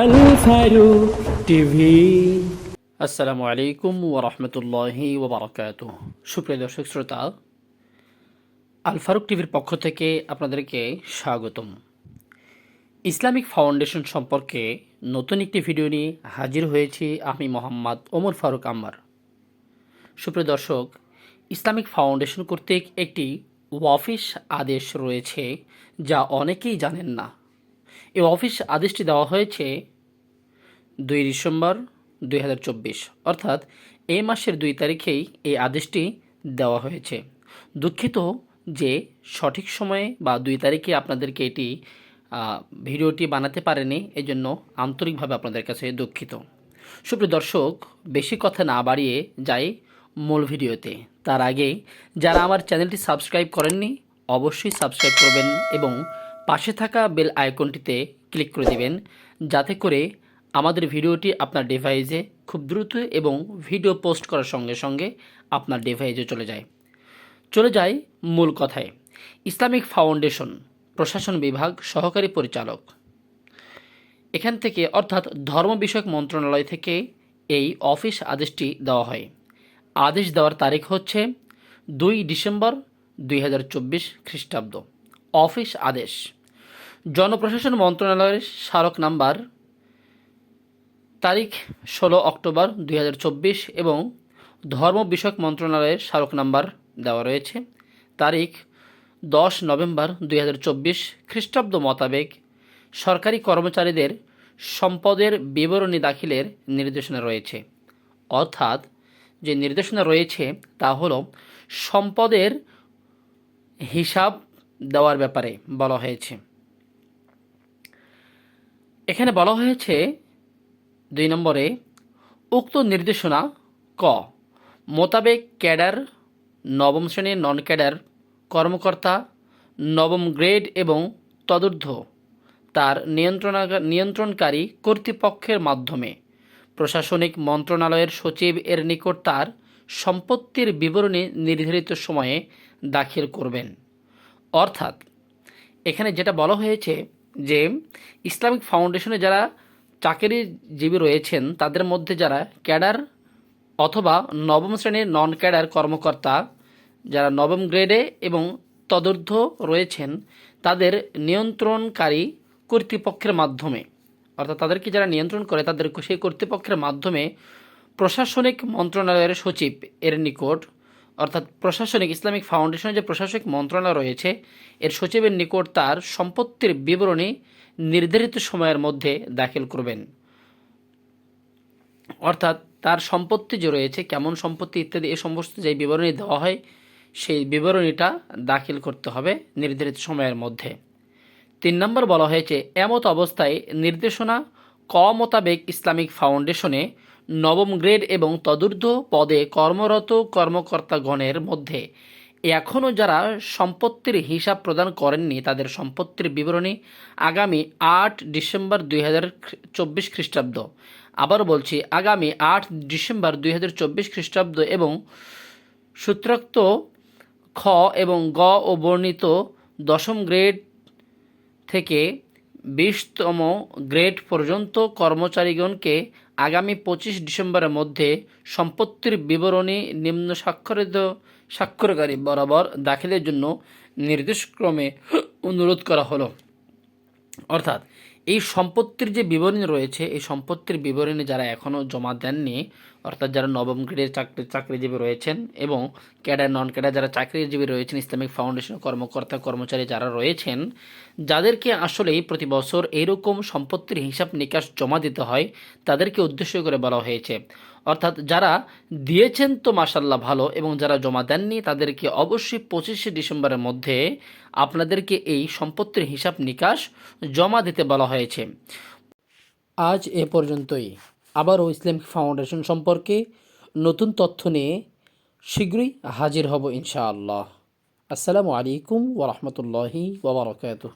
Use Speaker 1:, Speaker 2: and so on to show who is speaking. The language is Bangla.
Speaker 1: আল টিভি।
Speaker 2: আসসালামু আলাইকুম ওরহমতুল্লাহি ওবরাকাত সুপ্রিয় দর্শক শ্রোতা আল ফারুক টিভির পক্ষ থেকে আপনাদেরকে স্বাগতম। ইসলামিক ফাউন্ডেশন সম্পর্কে নতুন একটি ভিডিও নিয়ে হাজির হয়েছি আমি মোহাম্মদ ওমর ফারুক আম্মার। সুপ্রিয় দর্শক, ইসলামিক ফাউন্ডেশন কর্তৃক একটি অফিস আদেশ রয়েছে যা অনেকেই জানেন না। এই অফিস আদেশটি দেওয়া হয়েছে দুই ডিসেম্বর দুই হাজার চব্বিশ। অর্থাৎ এই মাসের দুই তারিখেই এই আদেশটি দেওয়া হয়েছে। দুঃখিত যে সঠিক সময়ে বা দুই তারিখে আপনাদেরকে এটি ভিডিওটি বানাতে পারেনি, এজন্য আন্তরিকভাবে আপনাদের কাছে দুঃখিত। সুপ্রিয় দর্শক, বেশি কথা না বাড়িয়ে যাই মূল ভিডিওতে। তার আগে, যারা আমার চ্যানেলটি সাবস্ক্রাইব করেননি, অবশ্যই সাবস্ক্রাইব করবেন এবং পাশে থাকা বেল আইকনটিতে ক্লিক করে দেবেন, যাতে করে আমাদের ভিডিওটি আপনার ডিভাইসে খুব দ্রুত এবং ভিডিও পোস্ট করার সঙ্গে সঙ্গে আপনার ডিভাইসে চলে যায়। চলে যায় মূল কথায়, ইসলামিক ফাউন্ডেশন, প্রশাসন বিভাগ, সহকারী পরিচালক। এখান থেকে অর্থাৎ ধর্ম বিষয়ক মন্ত্রণালয় থেকে এই অফিস আদেশটি দেওয়া হয়। আদেশ দেওয়ার তারিখ হচ্ছে দুই ডিসেম্বর দুই হাজার চব্বিশ খ্রিস্টাব্দ। অফিস আদেশ। জনপ্রশাসন মন্ত্রণালয়ের স্মারক নাম্বার তারিখ ষোলো অক্টোবর দুই হাজার চব্বিশ এবং ধর্ম বিষয়ক মন্ত্রণালয়ের স্মারক নাম্বার দেওয়া রয়েছে। তারিখ দশ নভেম্বর দুই হাজার চব্বিশ খ্রিস্টাব্দ মোতাবেক সরকারি কর্মচারীদের সম্পদের বিবরণী দাখিলের নির্দেশনা রয়েছে। অর্থাৎ যে নির্দেশনা রয়েছে তা হলো সম্পদের হিসাব দেওয়ার ব্যাপারে বলা হয়েছে। এখানে বলা হয়েছে, দুই নম্বরে, উক্ত নির্দেশনা ক, মোতাবেক ক্যাডার, নবম শ্রেণির নন ক্যাডার কর্মকর্তা, নবম গ্রেড এবং তদূর্ধ্ব তার নিয়ন্ত্রণা নিয়ন্ত্রণকারী কর্তৃপক্ষের মাধ্যমে প্রশাসনিক মন্ত্রণালয়ের সচিব এর নিকট তার সম্পত্তির বিবরণী নির্ধারিত সময়ে দাখিল করবেন। অর্থাৎ এখানে যেটা বলা হয়েছে যে ইসলামিক ফাউন্ডেশনে যারা চাকরিজীবী রয়েছেন, তাদের মধ্যে যারা ক্যাডার অথবা নবম শ্রেণির নন ক্যাডার কর্মকর্তা, যারা নবম গ্রেডে এবং তদূর্ধ্ব রয়েছেন, তাদের নিয়ন্ত্রণকারী কর্তৃপক্ষের মাধ্যমে, অর্থাৎ তাদেরকে যারা নিয়ন্ত্রণ করে, তাদের সেই কর্তৃপক্ষের মাধ্যমে প্রশাসনিক মন্ত্রণালয়ের সচিব এর নিকট অর্থাৎ প্রশাসনিক, ইসলামিক ফাউন্ডেশনের যে প্রশাসনিক মন্ত্রণালয় রয়েছে, এর সচিবের নিকট তার সম্পত্তির বিবরণী নির্ধারিত সময়ের মধ্যে দাখিল করবেন। অর্থাৎ তার সম্পত্তি যে রয়েছে, কেমন সম্পত্তি ইত্যাদি এ সমস্ত যে বিবরণী দেওয়া হয়, সেই বিবরণীটা দাখিল করতে হবে নির্ধারিত সময়ের মধ্যে। তিন নম্বর বলা হয়েছে, এমত অবস্থায় নির্দেশনা ক মোতাবেক ইসলামিক ফাউন্ডেশনে নবম গ্রেড এবং তদূর্ধ্ব পদে কর্মরত কর্মকর্তাগণের মধ্যে এখনও যারা সম্পত্তির হিসাব প্রদান করেননি, তাদের সম্পত্তির বিবরণী আগামী আট ডিসেম্বর দুই হাজার চব্বিশ খ্রিস্টাব্দ। আবার বলছি, আগামী আট ডিসেম্বর দুই হাজার চব্বিশ খ্রিস্টাব্দ এবং সূত্রাক্ত খ এবং গ ও বর্ণিত দশম গ্রেড থেকে বিশতম গ্রেড পর্যন্ত কর্মচারীগণকে আগামী পঁচিশ ডিসেম্বরের মধ্যে সম্পত্তির বিবরণী নিম্ন স্বাক্ষরিত স্বাক্ষরকারী বরাবর দাখিলের জন্য নির্দেশক্রমে অনুরোধ করা হলো। অর্থাৎ, এই সম্পত্তির যে বিবরণী রয়েছে, এই সম্পত্তির বিবরণী যারা এখনও জমা দেননি অর্থাৎ যারা নবম গ্রেডের চাকরি, চাকরিজীবী রয়েছেন এবং ক্যাডার নন ক্যাডার যারা চাকরিজীবী রয়েছেন, ইসলামিক ফাউন্ডেশন কর্মকর্তা, কর্মচারী যারা রয়েছেন, যাদেরকে আসলেই প্রতি বছর এরকম সম্পত্তির হিসাব নিকাশ জমা দিতে হয়, তাদেরকে উদ্দেশ্য করে বলা হয়েছে। অর্থাৎ যারা দিয়েছেন তো মাসাল্লাহ ভালো এবং যারা জমা দেননি, তাদেরকে অবশ্যই পঁচিশে ডিসেম্বরের মধ্যে আপনাদেরকে এই সম্পত্তির হিসাব নিকাশ জমা দিতে বলা হয়েছে। আজ এ পর্যন্তই। আবারও ইসলামিক ফাউন্ডেশন সম্পর্কে নতুন তথ্য নিয়ে শীঘ্রই হাজির হব ইনশাআল্লাহ। আসসালামু আলাইকুম ওরহমতুল্লাহি ওবরাকাতুহ